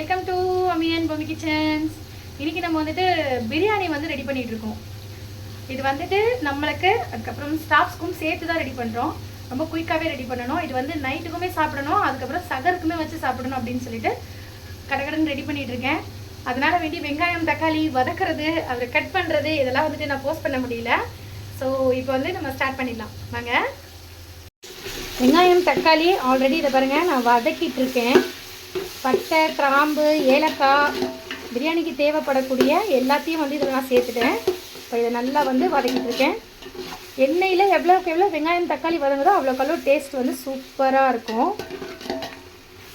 Welcome to Amiyan Bommi kitchens இன்றைக்கி நம்ம வந்துட்டு பிரியாணி வந்து ரெடி பண்ணிகிட்ருக்கோம் இருக்கோம். இது வந்துட்டு நம்மளுக்கு அதுக்கப்புறம் ஸ்டாஃப்ஸ்க்கும் சேர்த்து தான் ரெடி பண்ணுறோம் ரொம்ப குயிக்காகவே ரெடி பண்ணணும். இது வந்து நைட்டுக்குமே சாப்பிடணும். அதுக்கப்புறம் சகருக்குமே வச்சு சாப்பிடணும் அப்படின்னு சொல்லிட்டு கடகடன் ரெடி பண்ணிகிட்டு இருக்கேன். அதனால வேண்டி வெங்காயம் தக்காளி வதக்கிறது அதை கட் பண்ணுறது இதெல்லாம் வந்துட்டு நான் போஸ்ட் பண்ண முடியல. ஸோ இப்போ வந்து நம்ம ஸ்டார்ட் பண்ணிடலாம். வாங்க. வெங்காயம் தக்காளி ஆல்ரெடி இதை பாருங்கள் நான் வதக்கிட்டு இருக்கேன். பட்டை கிராம்பு ஏலக்காய் பிரியாணிக்கு தேவைப்படக்கூடிய எல்லாத்தையும் வந்து இதில் நான் சேர்த்துட்டேன். இப்போ இதை நல்லா வந்து வதக்கிட்டு இருக்கேன். எண்ணெயில் எவ்வளோக்கு எவ்வளோ வெங்காயம் தக்காளி வதங்குதோ அவ்வளோக்கவ்வளோ டேஸ்ட் வந்து சூப்பராக இருக்கும்.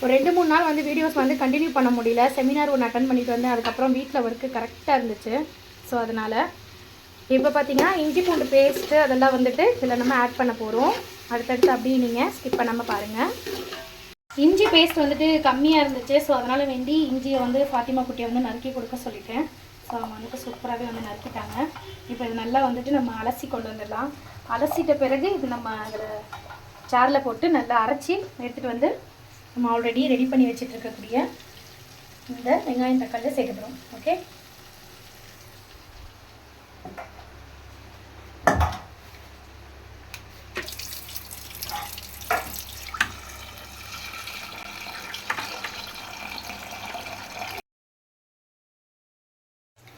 ஒரு ரெண்டு மூணு நாள் வந்து வீடியோஸ் வந்து கண்டினியூ பண்ண முடியல. செமினார் ஒன்று அட்டன் பண்ணிட்டு வந்தேன். அதுக்கப்புறம் வீட்டில் ஒர்க்கு கரெக்டாக இருந்துச்சு. ஸோ அதனால் இப்போ பார்த்தீங்கன்னா இஞ்சி பூண்டு பேஸ்ட்டு அதெல்லாம் வந்துட்டு இதில் நம்ம ஆட் பண்ண போகிறோம் அடுத்தடுத்து அப்படியே நீங்கள் ஸ்கிப் பண்ணாமல் பாருங்கள் இஞ்சி பேஸ்ட் வந்துட்டு கம்மியாக இருந்துச்சு. ஸோ அதனால் வேண்டி இஞ்சியை வந்து ஃபாத்திமா குட்டியை வந்து நறுக்கி கொடுக்க சொல்லிட்டேன். ஸோ அவங்க வந்துட்டு சூப்பராகவே வந்து நறுக்கிட்டாங்க. இப்போ இது நல்லா வந்துட்டு நம்ம அலசி கொண்டு வந்துடலாம். அலசிட்ட பிறகு இது நம்ம அதில் சாரில் போட்டு நல்லா அரைச்சி எடுத்துகிட்டு வந்து நம்ம ஆல்ரெடி ரெடி பண்ணி வச்சுட்டு இருக்கக்கூடிய இந்த வெங்காயம் தக்காளியை சேர்த்துக்கிறோம் ஓகே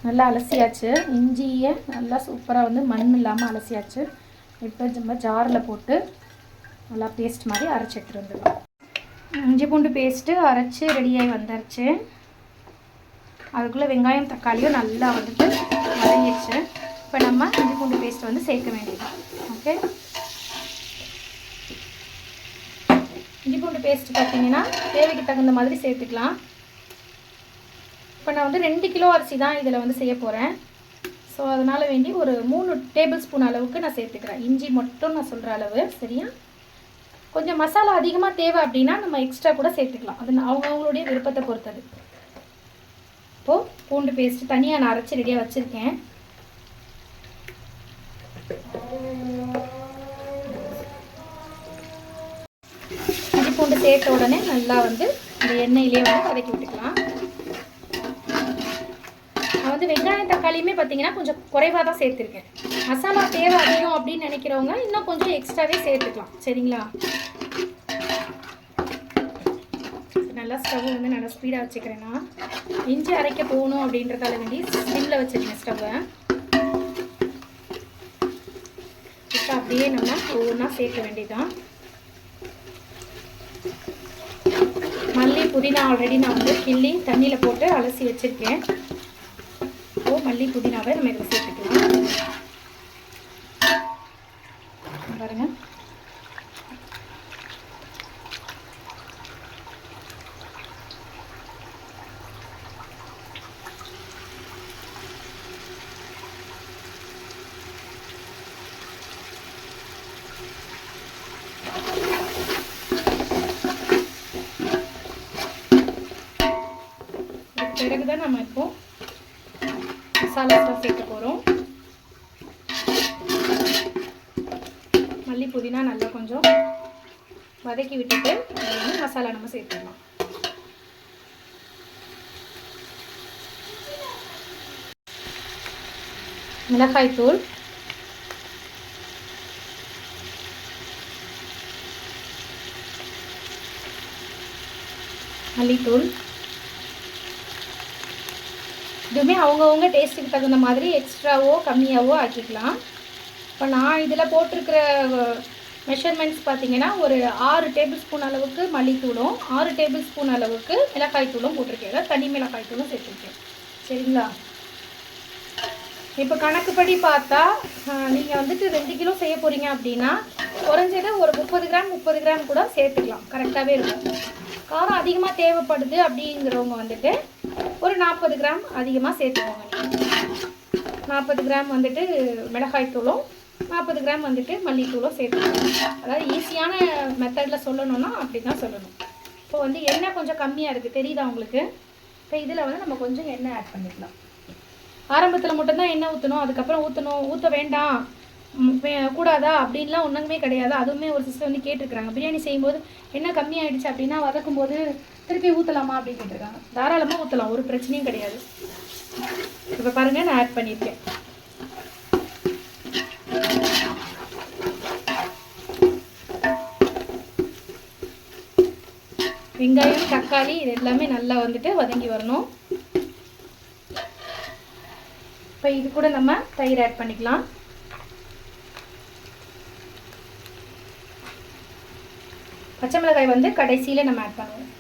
நல்லா அலசியாச்சு. இஞ்சியை நல்லா சூப்பராக வந்து மண் இல்லாமல் அலசியாச்சு. இப்போ நம்ம ஜாரில் போட்டு நல்லா பேஸ்ட் மாதிரி அரைச்சி எடுத்துட்டு இஞ்சி பூண்டு பேஸ்ட்டு அரைச்சி ரெடியாகி வந்துருச்சு அதுக்குள்ளே வெங்காயம் தக்காளியும் நல்லா வந்துட்டு வதங்கிடுச்சு. இப்போ நம்ம இஞ்சி பூண்டு பேஸ்ட் வந்து சேர்க்க வேண்டியது. ஓகே இஞ்சி பூண்டு பேஸ்ட் பார்த்தீங்கன்னா தேவைக்கு தகுந்த மாதிரி சேர்த்துக்கலாம். இப்போ நான் வந்து ரெண்டு கிலோ அரிசி தான் இதில் வந்து செய்ய போகிறேன் ஸோ அதனால் வேண்டி ஒரு மூணு டேபிள் ஸ்பூன் அளவுக்கு நான் சேர்த்துக்கிறேன். இஞ்சி மட்டும் நான் சொல்கிற அளவு சரியா? கொஞ்சம் மசாலா அதிகமாக தேவை அப்படின்னா நம்ம எக்ஸ்ட்ரா கூட சேர்த்துக்கலாம். அது அவங்க அவங்களுடைய விருப்பத்தை பொறுத்தது. இப்போது பூண்டு பேஸ்ட்டு தனியாக நான் அரைச்சி ரெடியாக வச்சுருக்கேன். இஞ்சி பூண்டு சேர்த்த உடனே நல்லா வந்து இந்த எண்ணெயிலே வந்து வதக்கி விட்டுக்கலாம் நான் வந்து வெங்காயம் தக்காளியுமே பார்த்தீங்கன்னா கொஞ்சம் குறைவாக தான் சேர்த்துருக்கேன். மசாலா தேவை அதிகம் அப்படின்னு நினைக்கிறவங்க இன்னும் கொஞ்சம் எக்ஸ்ட்ராவே சேர்த்துக்கலாம். சரிங்களா? நல்லா ஸ்டவ் வந்து நல்லா ஸ்பீடாக வச்சுக்கிறேன்னா இஞ்சி அரைக்க போகணும் அப்படின்றதால வேண்டி ஸ்டில்ல வச்சுருக்கேன் ஸ்டவ்வை இப்போ அப்படியே நம்ம ஒவ்வொன்றா சேர்க்க வேண்டியதுதான். மல்லி புதினா ஆல்ரெடி நான் வந்து கிள்ளி தண்ணியில் போட்டு அலசி வச்சுருக்கேன். மல்லி புதினாவை நம்ம இதில் சேர்த்துக்கலாம் பாருங்க இதுக்கு பிறகுதான் நம்ம இப்போ மசாலாஸ்லாம் சேர்க்க போகிறோம் மல்லி புதினா நல்லா கொஞ்சம் வதக்கி விட்டுட்டு அதில் மசாலா நம்ம சேர்த்துடலாம். மிளகாய் தூள். மல்லித்தூள். இதுவுமே அவங்கவுங்க டேஸ்ட்டுக்கு தகுந்த மாதிரி எக்ஸ்ட்ராவோ கம்மியாவோ ஆக்கிக்கலாம். இப்போ நான் இதில் போட்டிருக்கிற மெஷர்மெண்ட்ஸ் பார்த்தீங்கன்னா ஒரு ஆறு டேபிள் ஸ்பூன் அளவுக்கு மல்லித்தூளும் ஆறு டேபிள் ஸ்பூன் அளவுக்கு மிளகாய் தூளும் போட்டிருக்கேன். தனி மிளகாய் தூளும் சேர்த்துருக்கேன். சரிங்களா? இப்போ கணக்குப்படி பார்த்தா நீங்கள் வந்துட்டு ரெண்டு கிலோ செய்ய போகிறீங்க அப்படின்னா குறைஞ்சது ஒரு முப்பது கிராம் முப்பது கிராம் கூட சேர்த்துக்கலாம். கரெக்டாகவே இருக்கும். காரம் அதிகமாக தேவைப்படுது அப்படிங்கிறவங்க வந்துட்டு ஒரு நாற்பது கிராம் அதிகமாக சேர்த்துக்கோங்க. நாற்பது கிராம் வந்துட்டு மிளகாய் தூளும் நாற்பது கிராம் வந்துட்டு மல்லித்தூளும் சேர்த்துக்கோங்க. அதாவது ஈஸியான மெத்தடில் சொல்லணும்னா அப்படி தான் சொல்லணும். இப்போ வந்து எண்ணெய் கொஞ்சம் கம்மியாக இருக்குது தெரியுதா உங்களுக்கு? இப்போ இதில் வந்து நம்ம கொஞ்சம் எண்ணெய் ஆட் பண்ணிக்கலாம். ஆரம்பத்தில் மட்டும்தான் எண்ணெய் ஊற்றணும் அதுக்கப்புறம் ஊற்றணும் ஊற்ற வேண்டாம். கூடாதா? அப்படின்லாம் ஒன்றுமே கிடையாது. அதுவுமே ஒரு சிஸ்டர் வந்து கேட்டிருக்கிறாங்க. பிரியாணி செய்யும்போது எண்ணெய் கம்மியாயிடுச்சு அப்படின்னா வதக்கும்போது திருப்பி ஊற்றலாமா அப்படின்னு கேட்டிருக்காங்க. தாராளமாக ஊற்றலாம் ஒரு பிரச்சனையும் கிடையாது. இப்போ பாருங்கள் நான் ஆட் பண்ணியிருக்கேன். வெங்காயம் தக்காளி இது எல்லாமே நல்லா வந்துட்டு வதங்கி வரணும். இப்போ இது கூட நம்ம தயிர் ஆட் பண்ணிக்கலாம். பச்சை மிளகாய் வந்து கடைசியில் நம்ம ஆட் பண்ணுவோம்.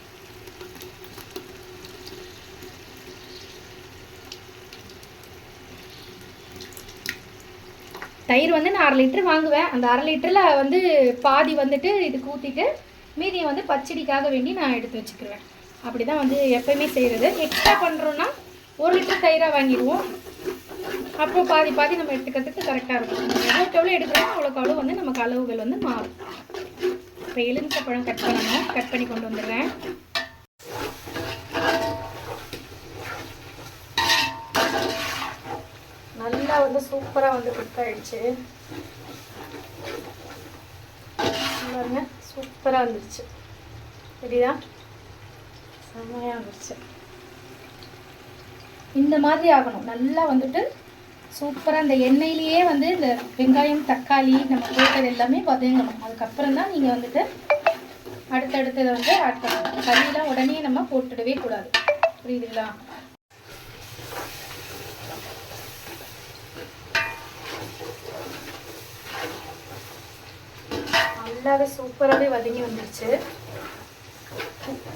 தயிர் வந்து நான் அரை லிட்டர் வாங்குவேன். அந்த அரை லிட்டரில் வந்து பாதி வந்துட்டு இதுக்கு ஊற்றிட்டு மீதியை வந்து பச்சடிக்காக வேண்டி நான் எடுத்து வச்சுக்கிருவேன். அப்படி தான் வந்து எப்பயுமே செய்கிறது எக்ஸ்ட்ரா பண்ணுறோன்னா ஒரு லிட்டர் தயிராக வாங்கிடுவோம். அப்போ பாதி பாதி நம்ம எடுத்துக்கிறதுக்கு கரெக்டாக இருக்கும். எவ்வளோக்கு எவ்வளோ எடுக்கிறோமோ அவ்வளோக்கு அவ்வளோ வந்து நமக்கு அளவுகள் வந்து மாறும். இப்போ எலுமிச்சை பழம் கட் பண்ணணும். கட் பண்ணி கொண்டு வந்துடுறேன். வந்து சூப்பராக வந்து குக் ஆயிடுச்சு. பாருங்க சூப்பராக வந்துருச்சு. சரியா? செம்மையாக வந்துருச்சு. இந்த மாதிரி ஆகணும். நல்லா வந்துட்டு சூப்பராக இந்த எண்ணெயிலேயே வந்து இந்த வெங்காயம் தக்காளி நம்ம போட்டது எல்லாமே வதங்கணும். அதுக்கப்புறம் தான் நீங்கள் வந்துட்டு அடுத்தடுத்ததை வந்து ஆட் பண்ணணும். கறியெல்லாம் உடனே நம்ம போட்டுடவே கூடாது. புரியுதுங்களா? நல்லாவே சூப்பராகவே வதங்கி வந்துருச்சு.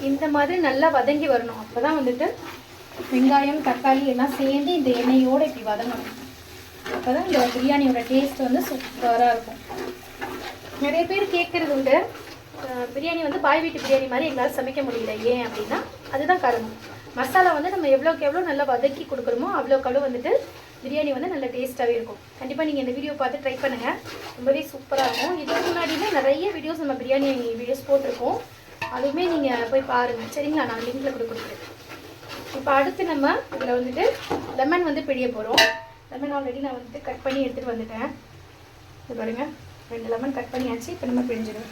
இந்த மாதிரி நல்லா வதங்கி வரணும். அப்போ தான் வந்துட்டு வெங்காயம் தக்காளி எல்லாம் சேர்ந்து இந்த எண்ணெயோடு இப்படி வதங்கணும். அப்போ தான் இந்த பிரியாணியோட டேஸ்ட் வந்து சூப்பராக இருக்கும். நிறைய பேர் கேட்குறது உண்டு. பிரியாணி வந்து பாய் வீட்டு பிரியாணி மாதிரி எங்களால் சமைக்க முடியல. ஏன் அப்படின்னா அதுதான் காரணம். மசாலா வந்து நம்ம எவ்வளோக்கு எவ்வளோ நல்லா வதக்கி கொடுக்குறோமோ அவ்வளோக்கு அவ்வளோ வந்துட்டு பிரியாணி வந்து நல்ல டேஸ்ட்டாகவே இருக்கும். கண்டிப்பாக நீங்கள் இந்த வீடியோ பார்த்து ட்ரை பண்ணுங்கள் ரொம்பவே சூப்பராக இருக்கும். இதுக்கு முன்னாடியுமே நிறைய வீடியோஸ் நம்ம பிரியாணி வீடியோஸ் போட்டிருக்கோம். அதுவுமே நீங்கள் போய் பாருங்கள் சரிங்களா? நான் லிங்கில் கூட கொடுக்குறேன் இப்போ அடுத்து நம்ம இதில் வந்துட்டு லெமன் வந்து பிழிய போகிறோம் லெமன் ஆல்ரெடி நான் வந்துட்டு கட் பண்ணி எடுத்துகிட்டு வந்துட்டேன். இது பாருங்கள் ரெண்டு லெமன் கட் பண்ணியாச்சு. இப்போ நம்ம பிழிஞ்சிடுவோம்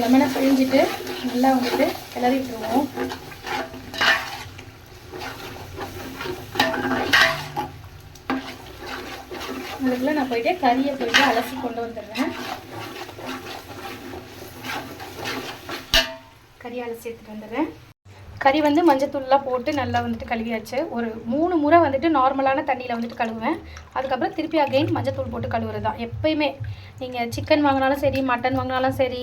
லெமனை பிழிஞ்சிட்டு நல்லா வந்துட்டு கிளறி விட்டுருவோம். அதுக்குள்ளே நான் போயிட்டு கறியை போயிட்டு அலசி கொண்டு வந்துடுறேன். கறி அலசி எடுத்துகிட்டு வந்துடுறேன். கறி வந்து மஞ்சத்தூள்லாம் போட்டு நல்லா வந்துட்டு கழுவியாச்சு. ஒரு மூணு முறை வந்துட்டு நார்மலான தண்ணியில் வந்துட்டு கழுவுவேன். அதுக்கப்புறம் திருப்பி அகைன் மஞ்சத்தூள் போட்டு கழுவுறது தான் எப்பயுமே நீங்கள் சிக்கன் வாங்கினாலும் சரி மட்டன் வாங்கினாலும் சரி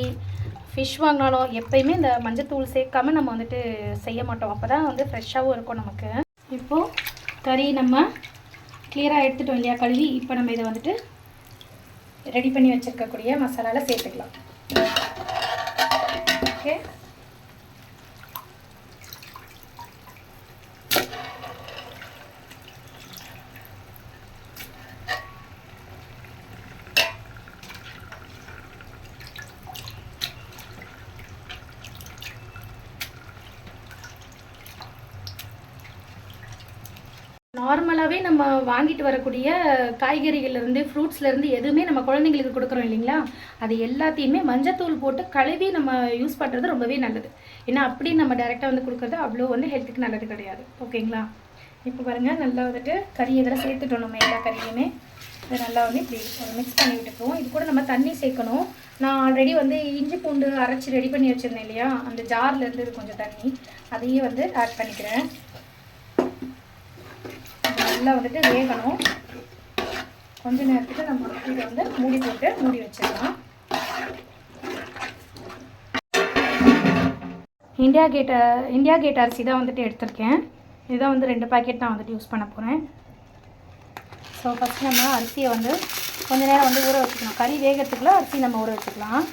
ஃபிஷ் வாங்கினாலும் எப்பயுமே இந்த மஞ்சத்தூள் சேர்க்காம நம்ம வந்துட்டு செய்ய மாட்டோம். அப்போ தான் வந்து ஃப்ரெஷ்ஷாகவும் இருக்கும் நமக்கு. இப்போது கறி நம்ம கிளியராக எடுத்துட்டோம் இல்லையா கழுவி. இப்போ நம்ம இதை வந்துட்டு ரெடி பண்ணி வச்சுருக்கக்கூடிய மசாலாவில் சேர்த்துக்கலாம். ஓகே நார்மலாகவே நம்ம வாங்கிட்டு வரக்கூடிய காய்கறிகள்லேருந்து ஃப்ரூட்ஸ்லேருந்து எதுவுமே நம்ம குழந்தைங்களுக்கு கொடுக்குறோம் இல்லைங்களா? அது எல்லாத்தையுமே மஞ்சத்தூள் போட்டு கழுவி நம்ம யூஸ் பண்ணுறது ரொம்பவே நல்லது. ஏன்னா அப்படி நம்ம டேரெக்டாக வந்து கொடுக்குறது அவ்வளோ வந்து ஹெல்த்துக்கு நல்லது கிடையாது. ஓகேங்களா இப்போ பாருங்கள் நல்லா வந்துட்டு கறி இதெல்லாம் சேர்த்துட்டோம் நம்ம எல்லா கறியுமே. இதை நல்லா வந்து இப்படி மிக்ஸ் பண்ணி விட்டுக்குவோம். இது கூட நம்ம தண்ணி சேர்க்கணும். நான் ஆல்ரெடி வந்து இஞ்சி பூண்டு அரைச்சி ரெடி பண்ணி வச்சுருந்தேன் இல்லையா? அந்த ஜார்லேருந்து இது கொஞ்சம் தண்ணி. அதையும் வந்து ஆட் பண்ணிக்கிறேன். நல்லா வந்துட்டு வேகணும். கொஞ்ச நேரத்துக்கு நம்ம இதை வந்து மூடி போட்டு மூடி வச்சிடலாம். இந்தியா கேட்டை இந்தியா கேட் அரிசி தான் வந்துட்டு எடுத்திருக்கேன். இதுதான் வந்து ரெண்டு பாக்கெட் நான் வந்துட்டு யூஸ் பண்ண போகிறேன் ஸோ ஃபஸ்ட் நம்ம அரிசியை வந்து கொஞ்ச நேரம் வந்து ஊற வச்சுக்கலாம் கறி வேகிறதுக்குள்ள அரிசி நம்ம ஊற வச்சுக்கலாம்.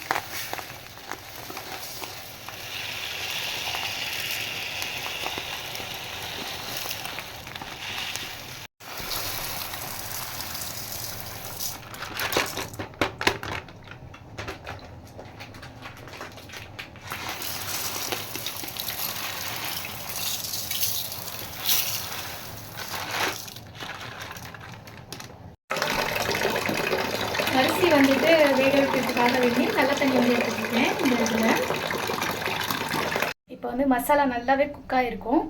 அரிசி வந்துட்டு வேக வைக்கிறதுக்காக வேண்டி நல்ல தண்ணி வந்து எடுத்துக்கிட்டேன் இந்த இதில் இப்போ வந்து மசாலா நல்லாவே குக் ஆகிருக்கும்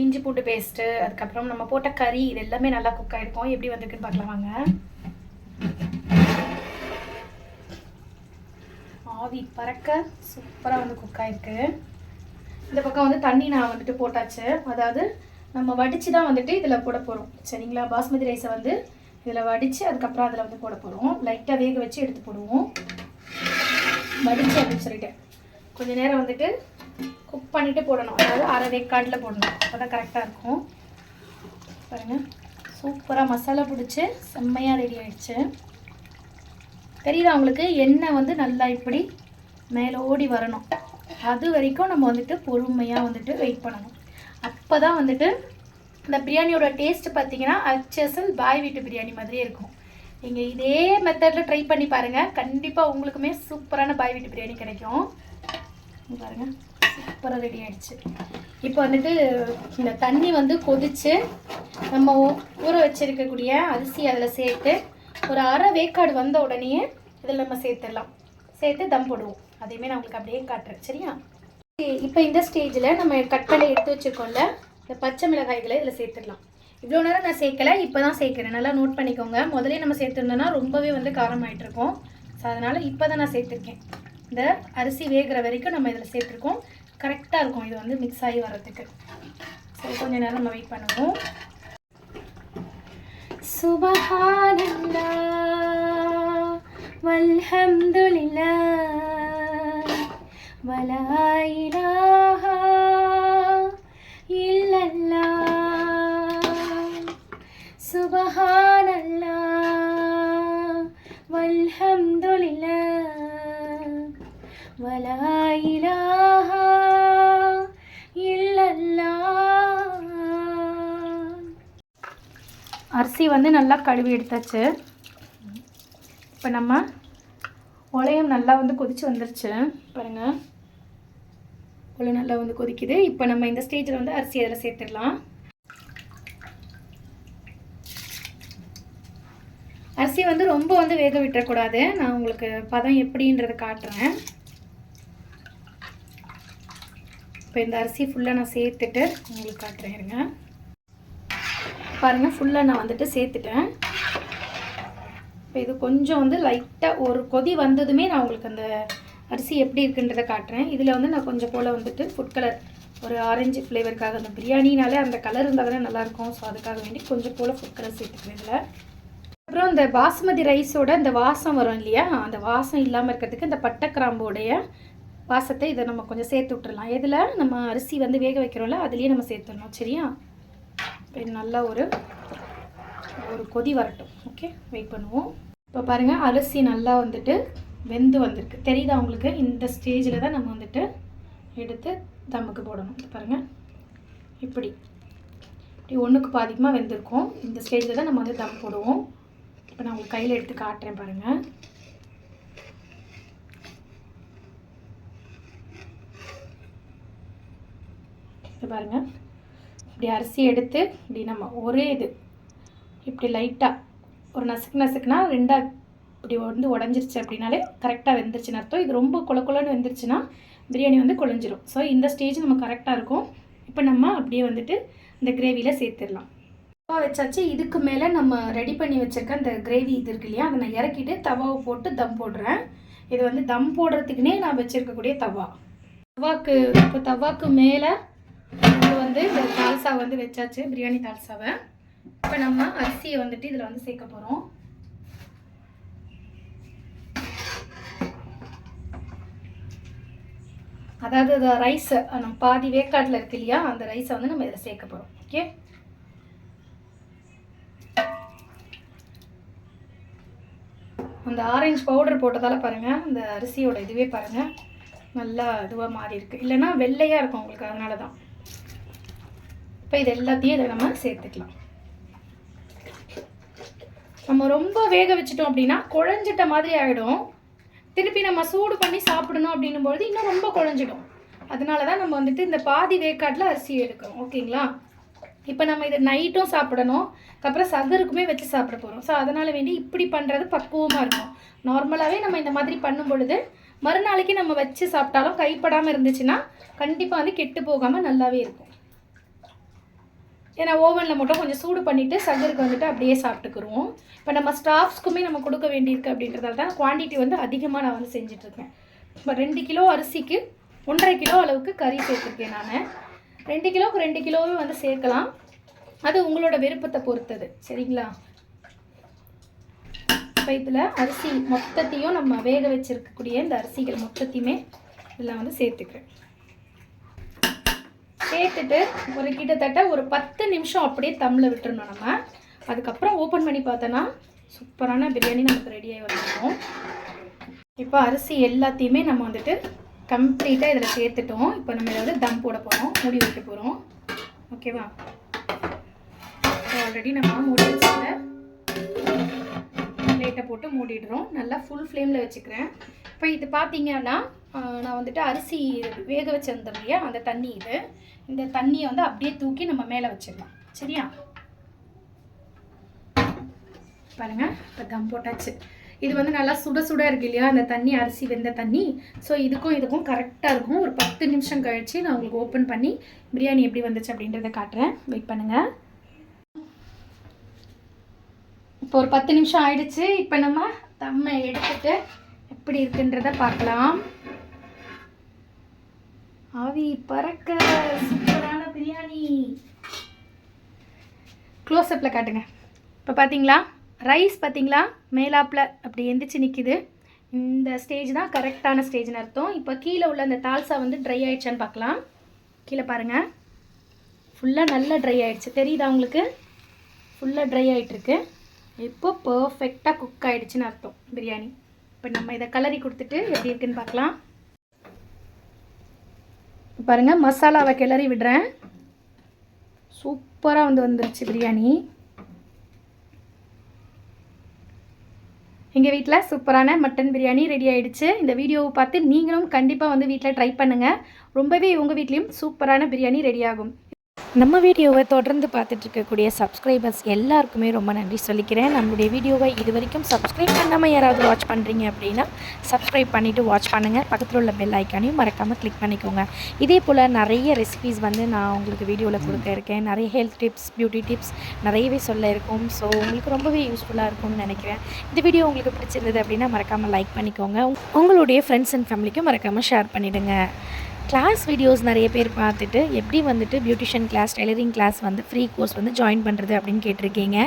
இஞ்சி பூண்டு பேஸ்ட்டு அதுக்கப்புறம் நம்ம போட்ட கறி இது எல்லாமே நல்லா குக் ஆகிருக்கும் எப்படி வந்திருக்குன்னு பார்க்கலாம் வாங்க. ஆவி பறக்க சூப்பராக வந்து குக் ஆகிருக்கு இந்த பக்கம் வந்து தண்ணி நான் வந்துட்டு போட்டாச்சு. அதாவது நம்ம வடித்து தான் வந்துட்டு இதில் போட போகிறோம் சரிங்களா? பாஸ்மதி ரைஸை வந்து இதில் வடித்து அதுக்கப்புறம் அதில் வந்து போட போகிறோம் லைட்டாக வேக வச்சு எடுத்து போடுவோம். வடித்து அப்படின்னு சொல்லிட்டு. கொஞ்சம் நேரம் வந்துட்டு குக் பண்ணிவிட்டு போடணும். அதாவது அரை வேக்காட்டில் போடணும். அப்போ தான் கரெக்டாக இருக்கும். பாருங்கள் சூப்பராக மசாலா பிடிச்சி செம்மையாக ரெடி ஆகிடுச்சு தெரியுதா உங்களுக்கு? எண்ணெய் வந்து நல்லா இப்படி மேலோடி வரணும். அது வரைக்கும் நம்ம வந்துட்டு பொறுமையாக வந்துட்டு வெயிட் பண்ணணும். அப்போ தான் வந்துட்டு இந்த பிரியாணியோட டேஸ்ட் பார்த்தீங்கன்னா அச்சசல் பாய் வீட்டு பிரியாணி மாதிரியே இருக்கும். நீங்கள் இதே மெத்தடில் ட்ரை பண்ணி பாருங்கள் கண்டிப்பாக உங்களுக்குமே சூப்பரான பாய் வீட்டு பிரியாணி கிடைக்கும். பாருங்கள் சூப்பராக ரெடி ஆகிடுச்சு இப்போ வந்துட்டு இந்த தண்ணி வந்து கொதிச்சு நம்ம ஊற வச்சிருக்கக்கூடிய அரிசி அதில் சேர்த்து ஒரு அரை வேக்காடு வந்த உடனே இதில் நம்ம சேர்த்துடலாம். சேர்த்து தம் போடுவோம். அதையுமே நான் உங்களுக்கு அப்படியே காட்டுறேன். சரியா? இப்போ இந்த ஸ்டேஜில் நம்ம கட் பண்ணி எடுத்து வச்சிருக்கோம்ல இந்த பச்சை மிளகாய்களை இதில் சேர்த்துடலாம். இவ்வளோ நேரம் நான் சேர்க்கலை இப்போ தான் சேர்க்குறேன். நல்லா நோட் பண்ணிக்கோங்க. முதலே நம்ம சேர்த்துருந்தோம்னா ரொம்பவே வந்து காரமாயிட்டு இருக்கும் ஸோ அதனால் இப்போ தான் நான் சேர்த்துருக்கேன். இந்த அரிசி வேகிற வரைக்கும் நம்ம இதில் சேர்த்துருக்கோம். கரெக்டாக இருக்கும். இது வந்து மிக்ஸ் ஆகி வர்றதுக்கு. சரி கொஞ்ச நேரம் நம்ம வெயிட் பண்ணுவோம். சுபஹானல்லா வல்ஹம்துலில்லா வலாயிலா அரிசி வந்து நல்லா கழுவி எடுத்தாச்சு. இப்போ நம்ம உலையம் நல்லா வந்து கொதிச்சு வந்துருச்சு. பாருங்கள் உலை நல்லா வந்து கொதிக்குது. இப்போ நம்ம இந்த ஸ்டேஜில் வந்து அரிசி அதில் சேர்த்துடலாம். அரிசி வந்து ரொம்ப வந்து வேக விட்டுறக்கூடாது நான் உங்களுக்கு பதம் எப்படின்றத காட்டுறேன். இப்போ இந்த அரிசி ஃபுல்லாக நான் சேர்த்துட்டு உங்களுக்கு காட்டுறேன் இருங்க. பாருங்கள் ஃபுல்லாக நான் வந்துட்டு சேர்த்துட்டேன். இப்போ இது கொஞ்சம் வந்து லைட்டாக ஒரு கொதி வந்ததுமே நான் உங்களுக்கு அந்த அரிசி எப்படி இருக்குன்றதை காட்டுறேன். இதில் வந்து நான் கொஞ்சம் போல் வந்துட்டு ஃபுட் கலர் ஒரு ஆரஞ்சு ஃப்ளேவருக்காக அந்த பிரியாணினாலே அந்த கலர் இருந்தால் தானே நல்லாயிருக்கும். ஸோ அதுக்காக வேண்டி கொஞ்சம் போல் ஃபுட் கலர் சேர்த்துக்கிறேன் இதில். அப்புறம் இந்த பாஸ்மதி ரைஸோட இந்த வாசம் வரும் இல்லையா? அந்த வாசம் இல்லாமல் இருக்கிறதுக்கு இந்த பட்டை கிராம்போடைய வாசத்தை இதை நம்ம கொஞ்சம் சேர்த்து விட்டுறலாம். எதில்? நம்ம அரிசி வந்து வேக வைக்கிறோம்ல அதுலேயே நம்ம சேர்த்துடணும். சரியா? இப்போ நல்லா ஒரு ஒரு கொதி வரட்டும். ஓகே வெயிட் பண்ணுவோம். இப்போ பாருங்கள் அரிசி நல்லா வந்துட்டு வெந்து வந்திருக்கு. தெரியுதா உங்களுக்கு? இந்த ஸ்டேஜில் தான் நம்ம வந்துட்டு எடுத்து தம்முக்கு போடணும். பாருங்கள் இப்படி. இப்படி ஒன்றுக்கு பாதிக்கமாக வெந்திருக்கும். இந்த ஸ்டேஜில் தான் நம்ம வந்து தம் போடுவோம். இப்போ நான் உங்களுக்கு கையில் எடுத்து காட்டுறேன் பாருங்கள் இது பாருங்கள் இப்படி அரிசி எடுத்து இப்படி நம்ம ஒரே இது இப்படி லைட்டாக ஒரு நசுக்கு நசுக்குனா ரெண்டாக இப்படி வந்து உடஞ்சிருச்சு அப்படின்னாலே கரெக்டாக வெந்துருச்சுன்னு அர்த்தம். இது ரொம்ப கொல கொலன்னு வெந்துருச்சுன்னா பிரியாணி வந்து குழஞ்சிரும் ஸோ இந்த ஸ்டேஜ் நம்ம கரெக்டாக இருக்கும். இப்போ நம்ம அப்படியே வந்துட்டு இந்த கிரேவியில் சேர்த்துடலாம். தவா வச்சாச்சு. இதுக்கு மேலே நம்ம ரெடி பண்ணி வச்சிருக்க அந்த கிரேவி இது இருக்கு இல்லையா அதை நான் இறக்கிட்டு தவாவை போட்டு தம் போடுறேன். இது வந்து தம் போடுறதுக்குனே நான் வச்சுருக்கக்கூடிய தவா. தவாக்கு இப்போ தவாக்கு மேலே இது வந்து இந்த தால்சா வந்து வச்சாச்சு பிரியாணி தால்சாவை. இப்போ நம்ம அரிசியை வந்துட்டு இதில் வந்து சேர்க்க போகிறோம் அதாவது அந்த ரைஸை நம்ம பாதி வேக்காட்டில் இருக்கு இல்லையா அந்த ரைஸை வந்து நம்ம இதில் சேர்க்க போகிறோம் ஓகே அந்த ஆரஞ்சு பவுடர் போட்டதால் பாருங்கள் அந்த அரிசியோட இதுவே பாருங்கள் நல்லா இதுவாக மாறி இருக்குது இல்லைன்னா வெள்ளையாக இருக்கும் உங்களுக்கு அதனால தான் இப்போ இது எல்லாத்தையும் இதை நம்ம சேர்த்துக்கலாம். நம்ம ரொம்ப வேக வச்சிட்டோம் அப்படின்னா குழஞ்சிட்ட மாதிரி ஆகிடும் திருப்பி நம்ம சூடு பண்ணி சாப்பிடணும் அப்படின்னும் பொழுது இன்னும் ரொம்ப குழஞ்சிடும். அதனால தான் நம்ம வந்துட்டு இந்த பாதி வேக்காட்டில் அரிசி எடுக்கிறோம் ஓகேங்களா? இப்போ நம்ம இதை நைட்டும் சாப்பிடணும். அதுக்கப்புறம் சகருக்குமே வச்சு சாப்பிட போகிறோம் ஸோ அதனால் வேண்டி இப்படி பண்ணுறது பக்குவமாக இருக்கும். நார்மலாகவே நம்ம இந்த மாதிரி பண்ணும் பொழுது மறுநாளைக்கு நம்ம வச்சு சாப்பிட்டாலும் கைப்படாமல் இருந்துச்சுன்னா கண்டிப்பாக வந்து கெட்டு போகாமல் நல்லாவே இருக்கும். ஏன்னா ஓவனில் மட்டும் கொஞ்சம் சூடு பண்ணிவிட்டு சகருக்கு வந்துட்டு அப்படியே சாப்பிட்டுக்குருவோம். இப்போ நம்ம ஸ்டாஃப்ஸ்க்குமே நம்ம கொடுக்க வேண்டியிருக்கு அப்படின்றதால தான் குவான்டிட்டி வந்து அதிகமாக நான் வந்து செஞ்சிட்ருக்கேன் இப்போ ரெண்டு கிலோ அரிசிக்கு ஒன்றரை கிலோ அளவுக்கு கறி சேர்த்துருக்கேன் நான். ரெண்டு கிலோவுக்கு ரெண்டு கிலோவும் வந்து சேர்க்கலாம். அது உங்களோட விருப்பத்தை பொறுத்தது. சரிங்களா? இப்போ இதில் அரிசி மொத்தத்தையும் நம்ம வேக வச்சிருக்கக்கூடிய இந்த அரிசிகள் மொத்தத்தையுமே இதில் வந்து சேர்த்துக்கிறேன். சேர்த்துட்டு ஒரு கிட்டத்தட்ட ஒரு பத்து நிமிஷம் அப்படியே தம்மில் விட்டுருணும் நம்ம. அதுக்கப்புறம் ஓப்பன் பண்ணி பார்த்தோன்னா சூப்பரான பிரியாணி நமக்கு ரெடியாகி வந்துருக்கும் இப்போ அரிசி எல்லாத்தையுமே நம்ம வந்துட்டு கம்ப்ளீட்டாக இதில் சேர்த்துட்டோம். இப்போ நம்ம இதை வந்து தம் போட போகிறோம் மூடி வைக்க போகிறோம் ஓகேவா ஆல்ரெடி நம்ம மூடி வச்சுட்டு பிளேட்டை போட்டு மூடிடுறோம். நல்லா ஃபுல் ஃப்ளேமில் வச்சுக்கிறேன். இப்போ இது பார்த்தீங்கன்னா நான் வந்துட்டு அரிசி வேக வச்சிருந்தேன் இல்லையா? அந்த தண்ணி இது. இந்த தண்ணியை வந்து அப்படியே தூக்கி நம்ம மேலே வச்சிடலாம். சரியா? பாருங்க இப்போ தம் போட்டாச்சு. இது வந்து நல்லா சுட சுட இருக்கு இல்லையா? அந்த தண்ணி அரிசி வெந்த தண்ணி. ஸோ இதுக்கும் இதுக்கும் கரெக்டாக இருக்கும். ஒரு பத்து நிமிஷம் கழிச்சு நான் உங்களுக்கு ஓப்பன் பண்ணி பிரியாணி எப்படி வந்துச்சு அப்படின்றத காட்டுறேன். வெயிட் பண்ணுங்கள் இப்போ ஒரு பத்து நிமிஷம் ஆயிடுச்சு. இப்போ நம்ம தம்மை எடுத்துட்டு எப்படி இருக்குன்றத பார்க்கலாம். ஆவி பறக்க சூப்பரான பிரியாணி. க்ளோஸ்அப்பில் காட்டுங்க. இப்போ பார்த்தீங்களா ரைஸ் பார்த்தீங்களா மேலாப்பில் அப்படி எந்திரிச்சு நிற்கிது இந்த ஸ்டேஜ் தான் கரெக்டான ஸ்டேஜ்னு அர்த்தம். இப்போ கீழே உள்ள அந்த தால்சா வந்து ட்ரை ஆயிடுச்சான்னு பார்க்கலாம் கீழே பாருங்கள் ஃபுல்லாக நல்லா ட்ரை ஆயிடுச்சு. தெரியுதா உங்களுக்கு? ஃபுல்லாக ட்ரை ஆகிட்டுருக்கு இப்போ பர்ஃபெக்டாக குக் ஆகிடுச்சின்னு அர்த்தம் பிரியாணி. இப்போ நம்ம இதை கலரி கொடுத்துட்டு எப்படி இருக்குன்னு பார்க்கலாம் பாருங்கள் பாருங்க மசாலாவை கிளறி விடுறேன். சூப்பராக வந்து வந்துருச்சு பிரியாணி. எங்கள் வீட்டில் சூப்பரான மட்டன் பிரியாணி ரெடி ஆயிடுச்சு. இந்த வீடியோவை பார்த்து நீங்களும் கண்டிப்பாக வந்து வீட்டில் ட்ரை பண்ணுங்கள் ரொம்பவே உங்கள் வீட்லேயும் சூப்பரான பிரியாணி ரெடி ஆகும். நம்ம வீடியோவை தொடர்ந்து பார்த்துட்டு இருக்கக்கூடிய சப்ஸ்கிரைபர்ஸ் எல்லாருக்குமே ரொம்ப நன்றி சொல்லிக்கிறேன். நம்மளுடைய வீடியோவை இது வரைக்கும் சப்ஸ்கிரைப் பண்ணாமல் யாராவது வாட்ச் பண்ணுறீங்க அப்படின்னா சப்ஸ்கிரைப் பண்ணிவிட்டு வாட்ச் பண்ணுங்கள் பக்கத்தில் உள்ள பெல் ஐக்கானையும் மறக்காமல் கிளிக் பண்ணிக்கோங்க. இதே போல் நிறைய ரெசிபிஸ் வந்து நான் உங்களுக்கு வீடியோவில் கொடுக்க இருக்கேன். நிறைய ஹெல்த் டிப்ஸ் பியூட்டி டிப்ஸ் நிறையவே சொல்ல இருக்கும். ஸோ உங்களுக்கு ரொம்பவே யூஸ்ஃபுல்லாக இருக்கும்னு நினைக்கிறேன். இந்த வீடியோ உங்களுக்கு பிடிச்சிருந்தது அப்படின்னா மறக்காமல் லைக் பண்ணிக்கோங்க. உங்களுடைய ஃப்ரெண்ட்ஸ் அண்ட் ஃபேமிலிக்கும் மறக்காமல் ஷேர் பண்ணிவிடுங்க கிளாஸ் வீடியோஸ் நிறைய பேர் பார்த்துட்டு எப்படி வந்துட்டு பியூட்டிஷியன் கிளாஸ் டெய்லரிங் கிளாஸ் வந்து ஃப்ரீ கோர்ஸ் வந்து ஜாயின் பண்ணுறது அப்படின்னு கேட்டிருக்கீங்க.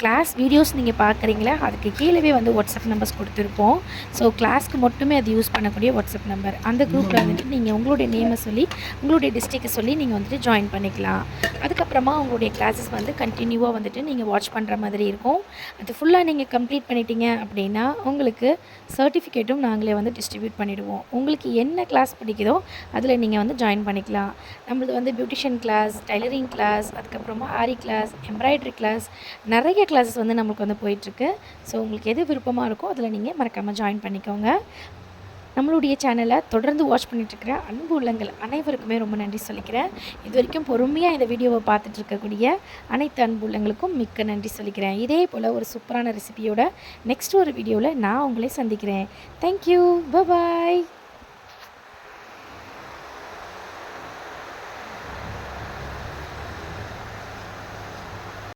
கிளாஸ் வீடியோஸ் நீங்கள் பார்க்குறீங்களா? அதுக்கு கீழே வந்து வாட்ஸ்அப் நம்பர்ஸ் கொடுத்துருப்போம். ஸோ கிளாஸ்க்கு மட்டுமே அது யூஸ் பண்ணக்கூடிய வாட்ஸ்அப் நம்பர் அந்த குரூப்பில் வந்துட்டு நீங்கள் உங்களுடைய நேமை சொல்லி உங்களுடைய டிஸ்ட்ரிக்டை சொல்லி நீங்கள் வந்துட்டு ஜாயின் பண்ணிக்கலாம். அதுக்கப்புறமா உங்களுடைய கிளாஸஸ் வந்து கண்டினியூவாக வந்துட்டு நீங்கள் வாட்ச் பண்ணுற மாதிரி இருக்கும். அது ஃபுல்லாக நீங்கள் கம்ப்ளீட் பண்ணிட்டீங்க அப்படின்னா உங்களுக்கு சர்டிஃபிகேட்டும் நாங்களே வந்து டிஸ்ட்ரிபியூட் பண்ணிவிடுவோம் உங்களுக்கு என்ன கிளாஸ் பிடிக்குதோ அதில் நீங்கள் வந்து ஜாயின் பண்ணிக்கலாம். நம்மளது வந்து பியூட்டிஷியன் கிளாஸ் டைலரிங் கிளாஸ் அதுக்கப்புறமா ஆரி கிளாஸ் எம்ப்ராய்டரி கிளாஸ் நிறைய கிளாஸஸ் வந்து நம்மளுக்கு வந்து போயிட்டுருக்கு. ஸோ உங்களுக்கு எது விருப்பமாக இருக்கோ அதில் நீங்கள் மறக்காமல் ஜாயின் பண்ணிக்கோங்க. நம்மளுடைய சேனலை தொடர்ந்து வாட்ச் பண்ணிட்டுருக்கிற அன்பு உள்ளங்கள் அனைவருக்குமே ரொம்ப நன்றி சொல்லிக்கிறேன். இது வரைக்கும் பொறுமையாக இந்த வீடியோவை பார்த்துட்டு இருக்கக்கூடிய அனைத்து அன்பு உள்ளங்களுக்கும் மிக்க நன்றி சொல்லிக்கிறேன். இதே போல் ஒரு சூப்பரான ரெசிபியோட நெக்ஸ்ட் ஒரு வீடியோவில் நான் உங்களை சந்திக்கிறேன். Thank you bye bye